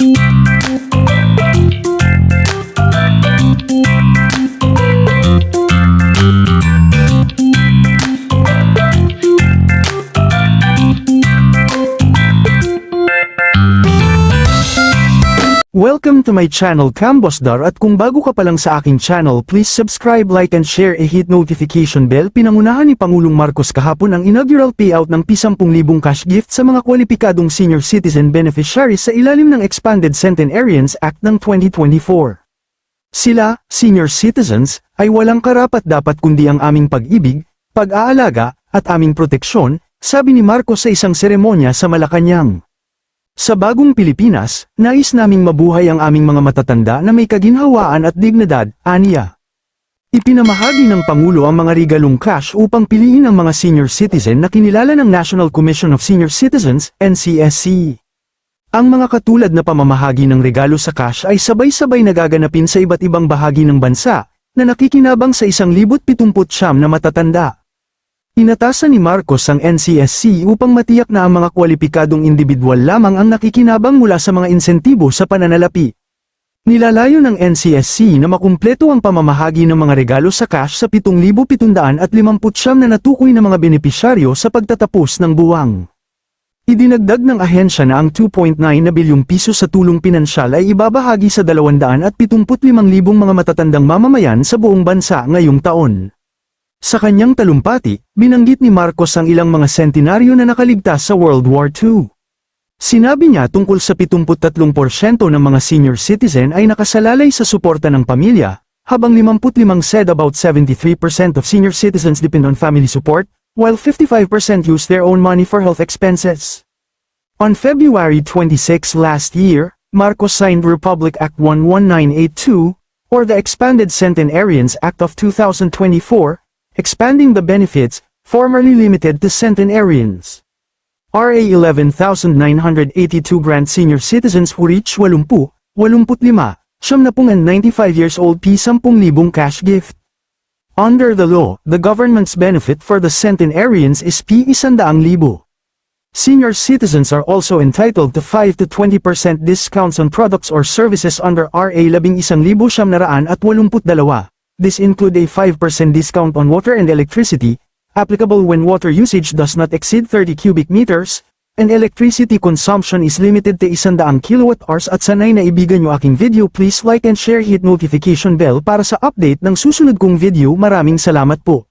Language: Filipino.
you Welcome to my channel Cambosdar at kung bago ka pa lang sa aking channel please subscribe like and share e hit notification bell pinangunahan ni Pangulong Marcos kahapon ang inaugural payout ng P10,000 cash gift sa mga kwalipikadong senior citizen beneficiaries sa ilalim ng Expanded Centenarians Act ng 2024. Sila, senior citizens, ay walang karapat dapat kundi ang aming pag-ibig, pag-aalaga, at aming proteksyon, sabi ni Marcos sa isang seremonya sa Malacanang. Sa bagong Pilipinas, nais naming mabuhay ang aming mga matatanda na may kaginhawaan at dignidad, aniya. Ipinamahagi ng Pangulo ang mga regalong cash upang piliin ang mga senior citizen na kinilala ng National Commission of Senior Citizens, NCSC. Ang mga katulad na pamamahagi ng regalo sa cash ay sabay-sabay nagaganapin sa iba't ibang bahagi ng bansa, na nakikinabang sa isang libot pitumput siyam na matatanda. Inatasan ni Marcos ang NCSC upang matiyak na ang mga kwalipikadong individual lamang ang nakikinabang mula sa mga insentibo sa pananalapi. Nilalayo ng NCSC na makumpleto ang pamamahagi ng mga regalo sa cash sa 7,759 na natukoy na mga benepisyaryo sa pagtatapos ng buwang. Idinagdag ng ahensya na ang 2.9 na bilyong piso sa tulong pinansyal ay ibabahagi sa 275,000 mga matatandang mamamayan sa buong bansa ngayong taon. Sa kanyang talumpati, binanggit ni Marcos ang ilang mga sentinaryo na nakaligtas sa World War II. Sinabi niya tungkol sa 73% ng mga senior citizen ay nakasalalay sa suporta ng pamilya, habang 55 said about 73% of senior citizens depend on family support, while 55% use their own money for health expenses. On February 26 last year, Marcos signed Republic Act 11982, or the Expanded Centenarians Act of 2024, expanding the benefits, formerly limited to centenarians. RA 11,982 grant senior citizens who reach 80, 85, siyam na pung and 95 years old P10,000 cash gift. Under the law, the government's benefit for the centenarians is P100,000. Senior citizens are also entitled to 5 to 20% discounts on products or services under RA 11,982. This include a 5% discount on water and electricity, applicable when water usage does not exceed 30 cubic meters, and electricity consumption is limited to 100 kilowatt hours at sanay na ibigan nyo aking video please like and share hit notification bell para sa update ng susunod kong video maraming salamat po.